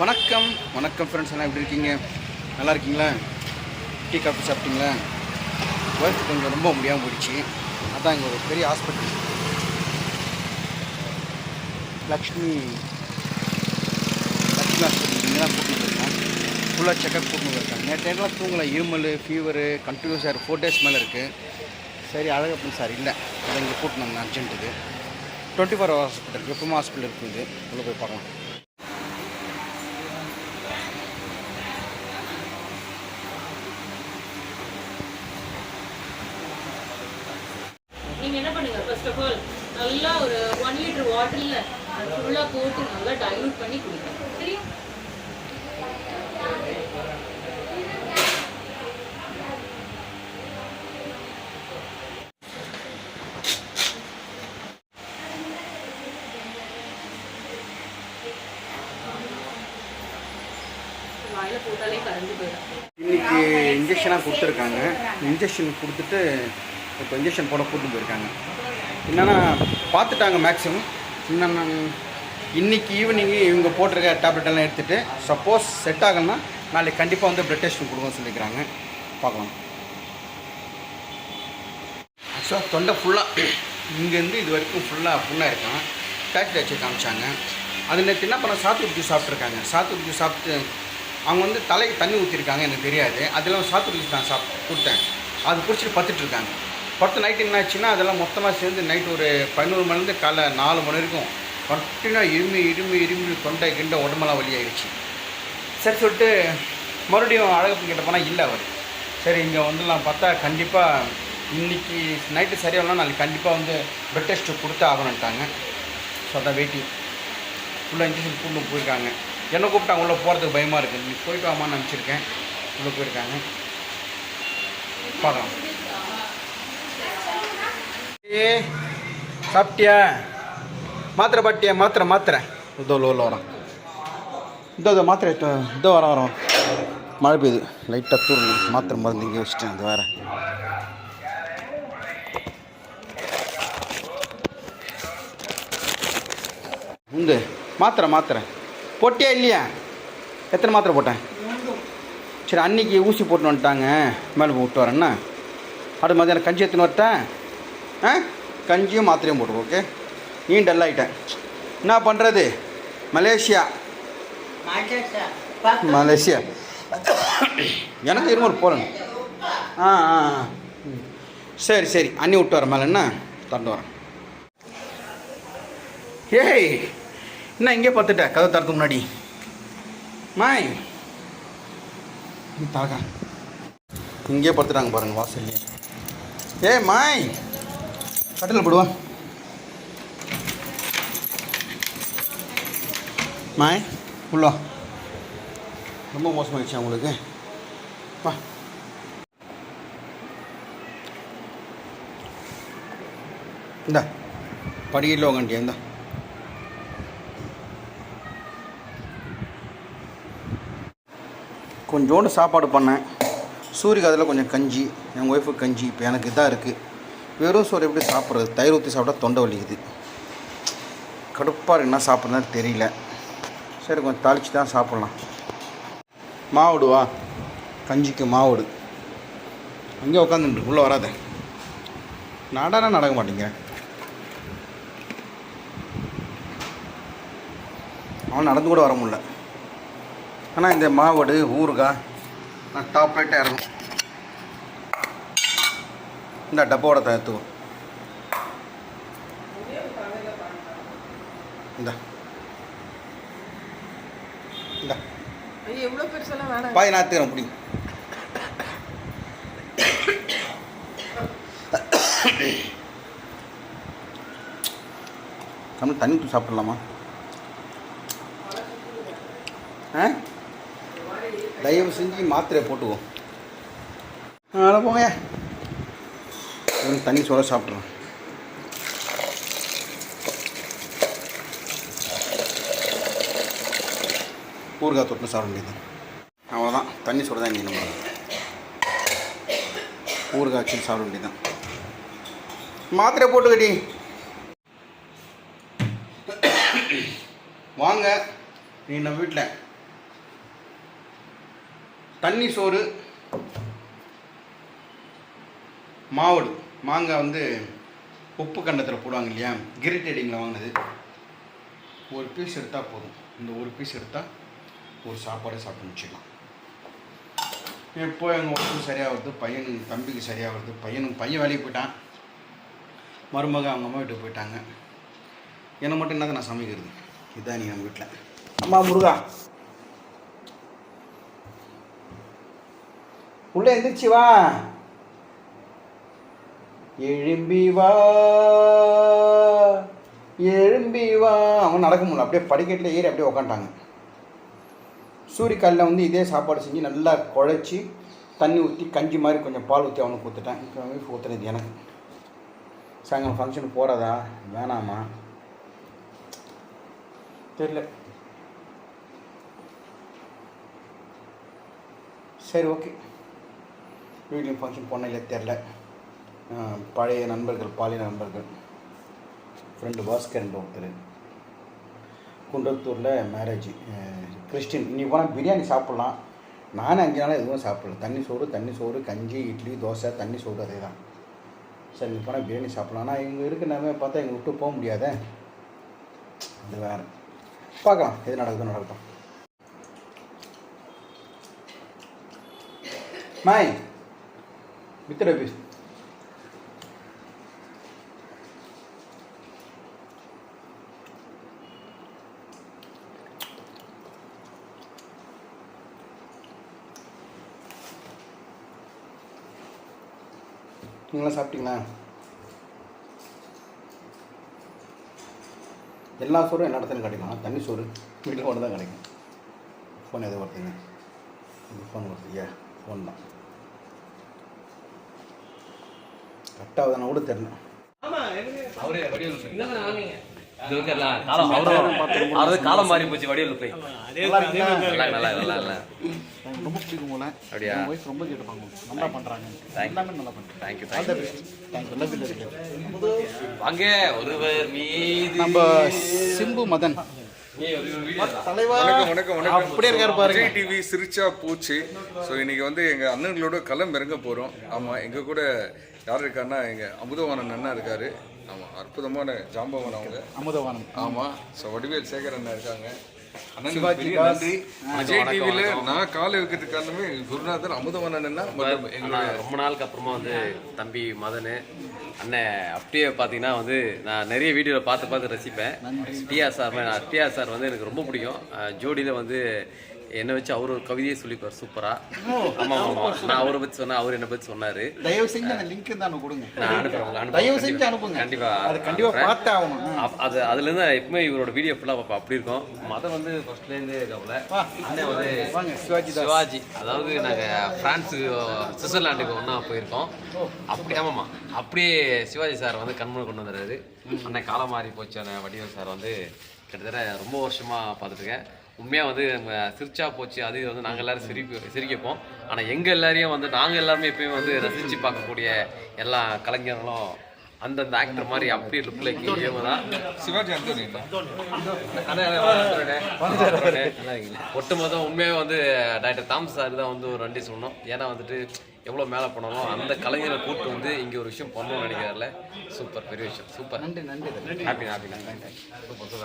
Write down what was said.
வணக்கம். வணக்கம் ஃப்ரெண்ட்ஸ் எல்லாம் எப்படி இருக்கீங்க? நல்லா இருக்கீங்களா? டீ காஃபி சாப்பிட்டீங்களா? ஒய்ஃப் கொஞ்சம் ரொம்ப முடியாமல் போயிடுச்சு. அதான் இங்கே ஒரு பெரிய ஹாஸ்பிட்டல் லக்ஷ்மி லக்ஷ்மி ஹாஸ்பிட்டல் இங்கே தான் கூட்டிகிட்டு இருக்கேன் ஃபுல்லாக செக்கப் கூட்டிட்டு இருக்காங்க நேற்று நேரத்தில் தூங்கலை. இருமல் ஃபீவரு கண்டினியூஸாக ஃபோர் டேஸ் மேலே இருக்குது சரி அழகப்பன் சார் இல்லை. அதை இங்கே கூட்டினு அர்ஜென்ட்டுக்கு டுவெண்ட்டி ஃபோர் ஹவர் ஹாஸ்பிட்டல் எப்பவுமே ஹாஸ்பிட்டல் இருக்குது உள்ளே போய் பார்க்கலாம் நீங்க என்ன பண்ணுங்க நல்லா ஒரு ஒன் லிட்டர் வாட்டரில் ஃபுல்லாக போட்டு நல்லா டைலூட் பண்ணி குடிக்கணும். சரியா இன்னைக்கு இன்ஜெக்ஷனாக கொடுத்துருக்காங்க. இன்ஜெக்ஷன் கொடுத்துட்டு இப்போ இன்ஜெக்ஷன் போட கூட்டு போயிருக்காங்க. என்னென்னா பார்த்துட்டாங்க மேக்ஸிமம் என்னென்ன இன்னைக்கு ஈவினிங்கு இவங்க போட்டிருக்க டேப்லெட் எல்லாம் எடுத்துகிட்டு சப்போஸ் செட் ஆகலைன்னா நாளைக்கு கண்டிப்பாக வந்து பிளட் டெஸ்ட் கொடுங்க சொல்லியிருக்கிறாங்க பார்க்கலாம். ஆக்சுவலாக தொண்டை ஃபுல்லாக இங்கேருந்து இது வரைக்கும் ஃபுல்லாக ஃபுல்லாக இருக்கான். டாக்டர் வச்சு காமிச்சாங்க. அது நேற்று என்ன பண்ண சாத்துக்குடி ஜூஸ் சாப்பிட்ருக்காங்க சாத்துக்குடி ஜூஸ் சாப்பிட்டு அவங்க வந்து தலைக்கு தண்ணி ஊற்றிருக்காங்க எனக்கு தெரியாது. அதெல்லாம் சாத்துக்குடி ஜூஸ் நான் சாப்பிட்டு கொடுத்தேன். அது குடிச்சிட்டு பார்த்துட்ருக்காங்க பத்து நைட்டு என்ன ஆச்சுன்னா அதெல்லாம் மொத்தமாக சேர்ந்து நைட் ஒரு பதினோரு மணிலேருந்து காலை நாலு மணி வரைக்கும் கண்டினியூவாக இருமி இருமி இருமி தொண்டை கிண்ட உடம்பெல்லாம் வலியாயிடுச்சு. சரி சொல்லிட்டு மறுபடியும் அழகப்பன் கிட்ட போனால் இல்லை அவர். சரி இங்கே வந்துடலாம் பார்த்தா கண்டிப்பாக இன்றைக்கி நைட்டு சரியாகலாம் நாளைக்கு கண்டிப்பாக வந்து பிளட் டெஸ்ட்டு கொடுத்து ஆகணுன்ட்டாங்க ஸோ அதான் வெயிட்டிங் ஃபுல்லாக இன்ஜெக்ஷன் கூட்டு போயிருக்காங்க. என்ன கூப்பிட்டாங்க உள்ளே போகிறதுக்கு பயமாக இருக்குது நீ போயிட்டு வாமான்னு நினச்சிருக்கேன். உள்ளே போயிருக்காங்க. பார்க்கலாம். சாப்பிட்டியா? மாத்திரை பாட்டியா? மாத்திரை மாத்திரை. இதோ லோவில் வரோம் இதோ இதோ மாத்திரை இதோ வரோம் வரோம் மழை பெய்யுது. லைட்டாக தூரணும் மாத்திரை மருந்து இங்கே வச்சுட்டேன். அது வேறு உண்டு. மாத்திரை மாத்திரை. போட்டியா இல்லையா? எத்தனை மாத்திரை போட்டேன்? சரி அன்னைக்கு ஊசி போட்டு வந்துட்டாங்க. மேலே விட்டு வரேன்னா அடுத்து மதியானம் கஞ்சி எடுத்துன்னு வரட்டேன் கஞ்சியும் மாத்திரையும் போட்டு ஓகே நீ டல் ஆகிட்டேன் என்ன பண்ணுறது மலேசியா. மலேசியா. எனக்கு இருமல் போகிறேன் ஆ ஆ ஆ. சரி சரி. அண்ணி விட்டு வரேன் மேலே என்ன? தண்டு வரேன். ஏய் என்ன இங்கே பார்த்துட்ட? கதை தரத்துக்கு முன்னாடி. மாய். தாக்கா இங்கே படுத்துட்டாங்க பாருங்க வாசல்லே ஏய் மாய். கட்டில் போடுவா மாய் உள்ளா ரொம்ப மோசமாகிடுச்சு உங்களுக்கு வா. இந்த படியில் உக்காண்டியா இந்த. கொஞ்சோண்டு சாப்பாடு பண்ணேன். சூரியக்கு அதில் கொஞ்சம் கஞ்சி என் ஒய்ஃபுக்கு கஞ்சி இப்போ எனக்கு இதாக இருக்குது வெறும் சோறு எப்படி சாப்பிட்றது? தயிர் ஊற்றி சாப்பிட்டா தொண்டை வலிக்குது. கடுப்பாக என்ன சாப்பிட்றதுன்னு தெரியல. சரி கொஞ்சம் தாளித்து தான் சாப்பிட்லாம். மாவுடுவா கஞ்சிக்கு மாவுடு. அங்கே உட்காந்துட்டு உள்ளே வராத. நடனா நடக்க மாட்டேங்கிறேன் அவன் நடந்து கூட வர முடியல. ஆனால் இந்த மாவடு ஊறுகாய் நான் டாப் லைட்டாக இறங்கும் இந்த டப்பாவோட தத்துவோம் இந்த. இந்த. பாய் நாத்துக்கிறேன் பிடி தமிழ் தண்ணி ஊற்றி சாப்பிட்லாமா? ஆ? தயவு செஞ்சு மாத்திரையை போட்டுக்குவோம் அதனால் போங்க. வெறும் தண்ணி சோட சாப்பிட்றோம். ஊறுகாய் தொட்டு சாப்பிட வேண்டியது. அவ்வளோதான் தண்ணி சோட தான் இங்கே நம்ம ஊறுகாய் வச்சு சாப்பிட வேண்டியதுதான். மாத்திரை போட்டுக்கடி. வாங்க. நீ நம்ம வீட்டில் தண்ணி சோறு மாவடு. மாங்காய் வந்து உப்பு கண்டத்தில் போடுவாங்க இல்லையா? கிரிட்டேடிங்கில் வாங்கினது. ஒரு பீஸ் எடுத்தால் போதும். இந்த ஒரு பீஸ் எடுத்தால் ஒரு சாப்பாடு சாப்பிட்டு வச்சுக்கலாம் இப்போ எங்கள் ஒர்க்கும் சரியாக வருது பையனுக்கு தம்பிக்கு சரியாக வருது பையனுக்கு பையன் வேலைக்கு போயிட்டான். மருமக அவங்க அம்மா வீட்டுக்கு போயிட்டாங்க. என்னை மட்டும் என்னது நான் சமைக்கிறது? இதுதான் நீ நம்ம வீட்டில் அம்மா முருகா. உள்ளே எந்திரிச்சு வா. எழும்பி வா. எழும்பி வா. அவங்க நடக்க முடியல. அப்படியே படிக்கட்டில் ஏறி அப்படியே உக்காண்டாங்க சூரியக்காலில் வந்து இதே சாப்பாடு செஞ்சு நல்லா குழைச்சி தண்ணி ஊற்றி கஞ்சி மாதிரி கொஞ்சம் பால் ஊற்றி அவனுக்கு ஊற்றுட்டேன் இப்போ ஒய்ஃப் ஊற்றுனது எனக்கு. சாயங்காலம் ஃபங்க்ஷனுக்கு போகிறதா வேணாமா? தெரியல. சரி ஓகே வீட்லேயும் ஃபங்க்ஷன் போனால் இல்லை தெரில பழைய நண்பர்கள் பாலிய நண்பர்கள். ஃப்ரெண்டு பாஸ்கர் ஒருத்தர். குன்றத்தூரில் மேரேஜ் கிறிஸ்டின். இன்னைக்கு போனால் பிரியாணி சாப்பிட்லாம். நானும் அஞ்சு நாளாக எதுவும் சாப்பிடல. தண்ணி சோறு தண்ணி சோறு கஞ்சி இட்லி தோசை தண்ணி சோறு அதே தான் சரி இன்னைக்கு போனால் பிரியாணி சாப்பிட்லாம். ஆனால் இங்கே இருக்க நேரமே பார்த்தா எங்கள் விட்டு போக முடியாதே. அது வேறு. பார்க்கலாம். எது நடக்குது நடக்கட்டும். மாய் வித்தட. நீங்களாம் சாப்பிட்டீங்களா? எல்லா சோறும் எல்லா இடத்துலையும் கிடைக்கும்? தண்ணி சோறு. வீட்டில் ஒன்று தான் கிடைக்கும். ஃபோன் எது வருதுங்க ஃபோன் வருது ஏ ஃபோன் தான். கட்டாவதுனா கூட தெரியல காலம் மாறி போச்சு வடிவேலு போய். நல்லா நல்லா நல்லா நல்லா. எனக்கு ரொம்ப பிடிக்கும் போல. அப்படியா? என் ஒய்ஃப் ரொம்ப கேட்டுப்பாங்க. நல்லா பண்ணுறாங்க. எல்லாமே நல்லா பண்ணுறாங்க thank you thank you best thank you love இல்லை வாங்க ஒருவர் மீது நம்ம சிம்பு மதன். அப்படியே இருக்காரு பாருங்க. டிவி சிரிச்சா போச்சு. ஸோ இன்னைக்கு வந்து எங்க அண்ணன்களோட களம் இறங்க போறோம். ஆமா எங்க கூட யார் இருக்காருன்னா எங்க அமுதவாணன் அண்ணா இருக்காரு. ஆமா அற்புதமான ஜாம்பவான் அவங்க. அமுதவானம் ஆமா ஸோ வடிவேல் சேகர் அண்ணா இருக்காங்க. நான் காலை வைக்கிறதுக்கு காரணமே குருநாதன் எங்களுடைய ரொம்ப நாளுக்கு அப்புறமா வந்து தம்பி மதனு அண்ணன் அப்படியே பார்த்தீங்கன்னா வந்து நான் நிறைய வீடியோவில் பார்த்து பார்த்து ரசிப்பேன். டிஆர் சார் நான் டிஆர் சார் வந்து எனக்கு ரொம்ப பிடிக்கும். ஜோடியில் வந்து என்னை வச்சு அவர் ஒரு கவிதையை சொல்லிப்பார் சூப்பரா ஆமா ஆமா நான் அவரை பத்தி சொன்னேன் அவர் என்னை பத்தி சொன்னாரு. தயவு செஞ்சு அந்த லிங்க் தான் கொடுங்க. நான் அனுப்புறேன். தயவு செஞ்சு அனுப்புங்க. கண்டிப்பா. அது கண்டிப்பா. பார்த்தே ஆகணும். அது அதுலேருந்து எப்பவுமே இவரோட வீடியோ ஃபுல்லாக பார்ப்பேன். அப்படி இருக்கும். மதம் வந்து வா. அண்ணன் வந்து வாங்க சிவாஜி சிவாஜி. அதாவது நாங்கள் ஃப்ரான்ஸு சுவிட்சர்லாண்டுக்கு ஒன்றா போயிருக்கோம். அப்படி ஆமாம்மா. அப்படியே சிவாஜி சார் வந்து கண்முனை கொண்டு வந்துடுறாரு அண்ணன் காலம் மாறி போச்சான வடிவேல் சார் வந்து கிட்டத்தட்ட ரொம்ப வருஷமாக பார்த்துட்ருக்கேன் உண்மையாக வந்து நம்ம சிரிச்சா போச்சு அது இது வந்து நாங்கள் எல்லாரும் சிரிப்பு சிரிக்கப்போம். ஆனால் எங்கள் எல்லாரையும் வந்து நாங்கள் எல்லாருமே எப்பயுமே வந்து ரசித்து பார்க்கக்கூடிய எல்லா கலைஞர்களும் அந்தந்த ஆக்டர் மாதிரி அப்படியே லுக் லைக் இவங்க தான் சிவாஜி அந்தோனி ஒட்டுமொத்தம் உண்மையாக வந்து டாக்டர் தாமஸ் சார் தான் வந்து ஒரு நன்றி சொல்லணும். ஏன்னா வந்துட்டு எவ்வளோ மேலே போனாலும் அந்த கலைஞரை கூப்பிட்டு வந்து இங்கே ஒரு விஷயம் பண்ணணும்னு நினைக்கிறதில்ல சூப்பர் பெரிய விஷயம். சூப்பர். நன்றி நன்றி. Happy happy super super.